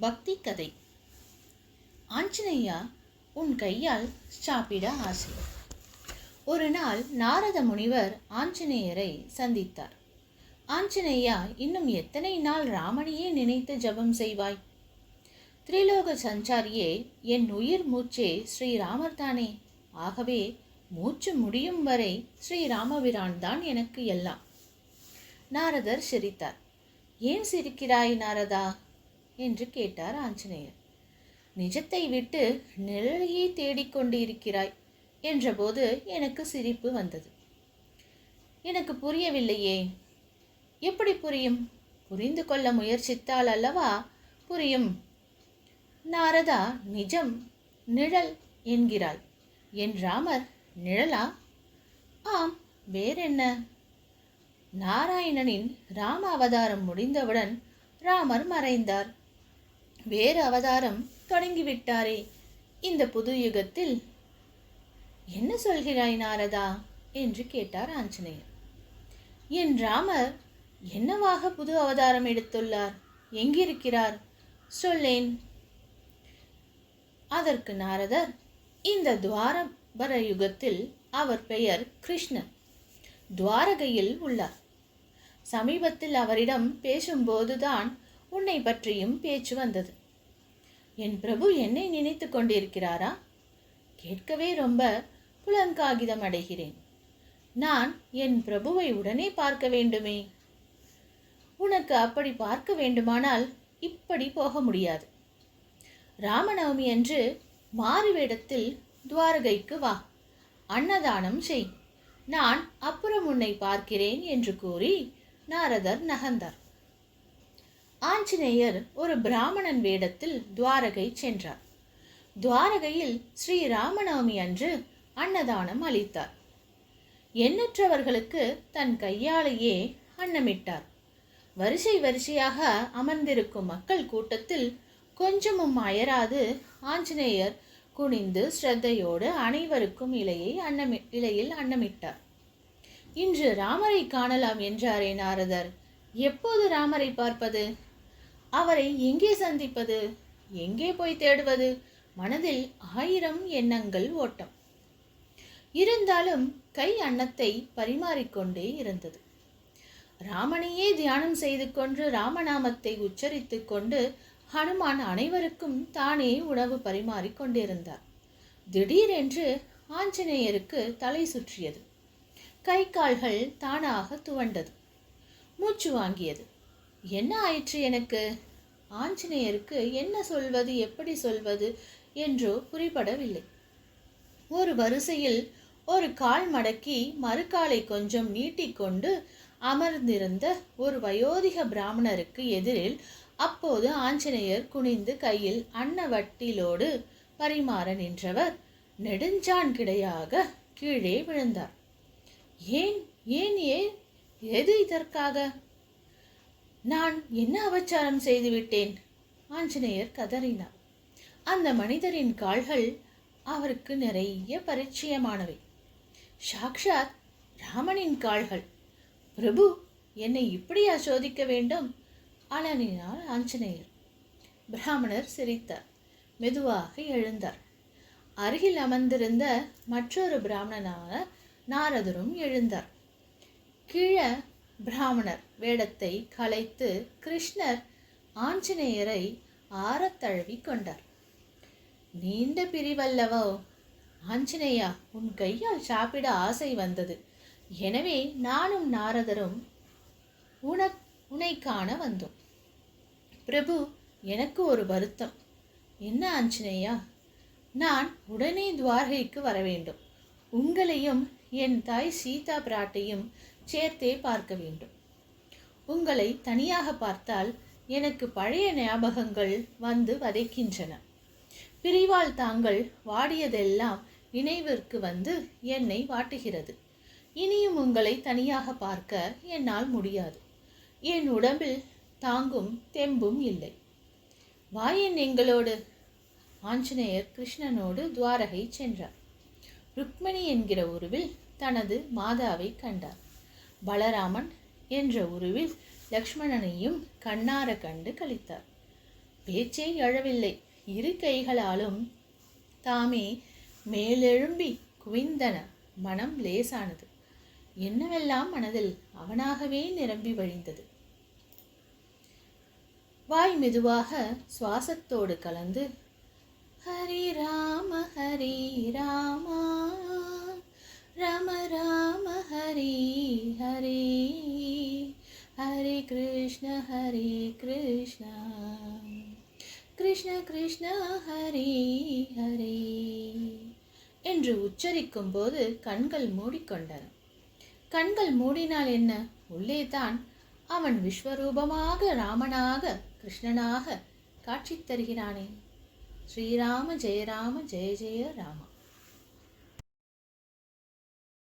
பக்தி கதை. ஆஞ்சநேயா உன் கையால் சாப்பிட ஆசை. ஒரு நாள் நாரத முனிவர் ஆஞ்சநேயரை சந்தித்தார். ஆஞ்சநேயா இன்னும் எத்தனை நாள் ராமனையே நினைத்து ஜெபம் செய்வாய்? திரிலோக சஞ்சாரியே என் உயிர் மூச்சே ஸ்ரீராமர் தானே. ஆகவே மூச்சு முடியும் வரை ஸ்ரீராமபிரான் தான் எனக்கு எல்லாம். நாரதர் சிரித்தார். ஏன் சிரிக்கிறாய் நாரதா? என்று கேட்டார் ஆஞ்சநேயர். நிஜத்தை விட்டு நிழலையே தேடிக்கொண்டிருக்கிறாய் என்றபோது எனக்கு சிரிப்பு வந்தது. எனக்கு புரியவில்லையே. எப்படி புரியும்? புரிந்து கொள்ள முயற்சித்தால் அல்லவா புரியும்? நாரதா நிஜம் நிழல் என்கிறாள். என் ராமர் நிழலா? ஆம் வேறென்ன? நாராயணனின் ராம அவதாரம் முடிந்தவுடன் ராமர் மறைந்தார். வேறு அவதாரம் தொடங்கிவிட்டாரே. இந்த புது யுகத்தில் என்ன சொல்கிறாய் நாரதா? என்று கேட்டார் ஆஞ்சநேயர். என் ராமர் என்னவாக புது அவதாரம் எடுத்துள்ளார்? எங்கிருக்கிறார்? சொல்லேன். அதற்கு நாரதர் இந்த துவாரபர யுகத்தில் அவர் பெயர் கிருஷ்ணன் துவாரகையில் உள்ளார். சமீபத்தில் அவரிடம் பேசும்போதுதான் உன்னை பற்றியும் பேச்சு வந்தது. என் பிரபு என்னை நினைத்து கொண்டிருக்கிறாரா? கேட்கவே ரொம்ப புலங்காகிதம் அடைகிறேன். நான் என் பிரபுவை உடனே பார்க்க வேண்டுமே? உனக்கு அப்படி பார்க்க வேண்டுமானால் இப்படி போக முடியாது. ராமநவமி அன்று மாறு வேடத்தில் துவாரகைக்கு வா. அன்னதானம் செய். நான் அப்புறம் உன்னை பார்க்கிறேன் என்று கூறி நாரதர் நகர்ந்தார். ஆஞ்சநேயர் ஒரு பிராமணன் வேடத்தில் துவாரகை சென்றார். துவாரகையில் ஸ்ரீ ராமநவமி அன்று அன்னதானம் அளித்தார். எண்ணற்றவர்களுக்கு தன் கையாலேயே அன்னமிட்டார். வரிசை வரிசையாக அமர்ந்திருக்கும் மக்கள் கூட்டத்தில் கொஞ்சமும் அயராது ஆஞ்சநேயர் குனிந்து ஸ்ரத்தையோடு அனைவருக்கும் இலையை அன்னமி இலையில் அன்னமிட்டார். இன்று ராமரை காணலாம் என்றாரே நாரதர். எப்போது ராமரை பார்ப்பது? அவரை எங்கே சந்திப்பது? எங்கே போய் தேடுவது? மனதில் ஆயிரம் எண்ணங்கள் ஓட்டம். இருந்தாலும் கை அன்னத்தை பரிமாறிக்கொண்டே இருந்தது. ராமனையே தியானம் செய்து கொண்டு ராமநாமத்தை உச்சரித்து கொண்டு ஹனுமான் அனைவருக்கும் தானே உணவு பரிமாறிக் கொண்டிருந்தார். திடீரென்று ஆஞ்சநேயருக்கு தலை சுற்றியது. கை கால்கள் தானாக துவண்டது. மூச்சு வாங்கியது. என்ன ஆயிற்று எனக்கு? ஆஞ்சநேயருக்கு என்ன சொல்வது எப்படி சொல்வது என்றோ புரிபடவில்லை. ஒரு வரிசையில் ஒரு கால் மடக்கி மறுகாலை கொஞ்சம் நீட்டிக்கொண்டு அமர்ந்திருந்த ஒரு வயோதிக பிராமணருக்கு எதிரில் அப்போது ஆஞ்சநேயர் குனிந்து கையில் அன்னவட்டிலோடு பரிமாற நின்றவர். நெடுஞ்சான் கிடையாக கீழே விழுந்தார். ஏன் ஏன் ஏன்? எது இதற்காக? நான் என்ன அபச்சாரம் செய்துவிட்டேன்? ஆஞ்சநேயர் கதறினார். அந்த மனிதரின் கால்கள் அவருக்கு நிறைய பரிச்சயமானவை. சாக்ஷாத் ராமனின் கால்கள். பிரபு என்னை இப்படியா சோதிக்க வேண்டும்? அலனினார் ஆஞ்சநேயர். பிராமணர் சிரித்தார். மெதுவாக எழுந்தார். அருகில் அமர்ந்திருந்த மற்றொரு பிராமணனான நாரதரும் எழுந்தார். கீழே பிராமணர் வேடத்தை கலைத்து கிருஷ்ணர் ஆஞ்சநேயரை ஆறத்தழுவி கொண்டார். நீண்ட பிரிவல்லவோ ஆஞ்சநேயா உன் கையால் சாப்பிட ஆசை வந்தது. எனவே நானும் நாரதரும் உனக் உன்னை காண வந்தோம். பிரபு எனக்கு ஒரு வருத்தம். என்ன ஆஞ்சநேயா? நான் உடனே துவாரகைக்கு வர வேண்டும் உங்களையும் என் தாய் சீதா பிராட்டையும் சேர்த்தே பார்க்க வேண்டும். உங்களை தனியாக பார்த்தால் எனக்கு பழைய ஞாபகங்கள் வந்து வதைக்கின்றன. பிரிவால் தாங்கள் வாடியதெல்லாம் நினைவிற்கு வந்து என்னை வாட்டுகிறது. இனியும் உங்களை தனியாக பார்க்க என்னால் முடியாது. என் உடம்பில் தாங்கும் தெம்பும் இல்லை. வாயன் எங்களோடு ஆஞ்சநேயர் கிருஷ்ணனோடு துவாரகை சென்றார். ருக்மணி என்கிற உருவில் தனது மாதாவை கண்டார். பலராமன் என்ற உருவில் லக்ஷ்மணனையும் கண்ணார கண்டு கழித்தார். பேச்சே எழவில்லை. இரு கைகளாலும் தாமே மேலெழும்பி குவிந்தன மனம் லேசானது. என்னவெல்லாம் மனதில் அவனாகவே நிரம்பி வழிந்தது? வாய் மெதுவாக சுவாசத்தோடு கலந்து ஹரி ராம ஹரி ராம கிருஷ்ண கிருஷ்ண ஹரி ஹரி என்று உச்சரிக்கும் போது கண்கள் மூடிக்கொண்டன. கண்கள் மூடினால் என்ன? உள்ளே தான் அவன் விஸ்வரூபமாக ராமனாக கிருஷ்ணனாக காட்சி தருகிறானே. ஸ்ரீராம ஜெயராம ஜெய ஜெய ராமா.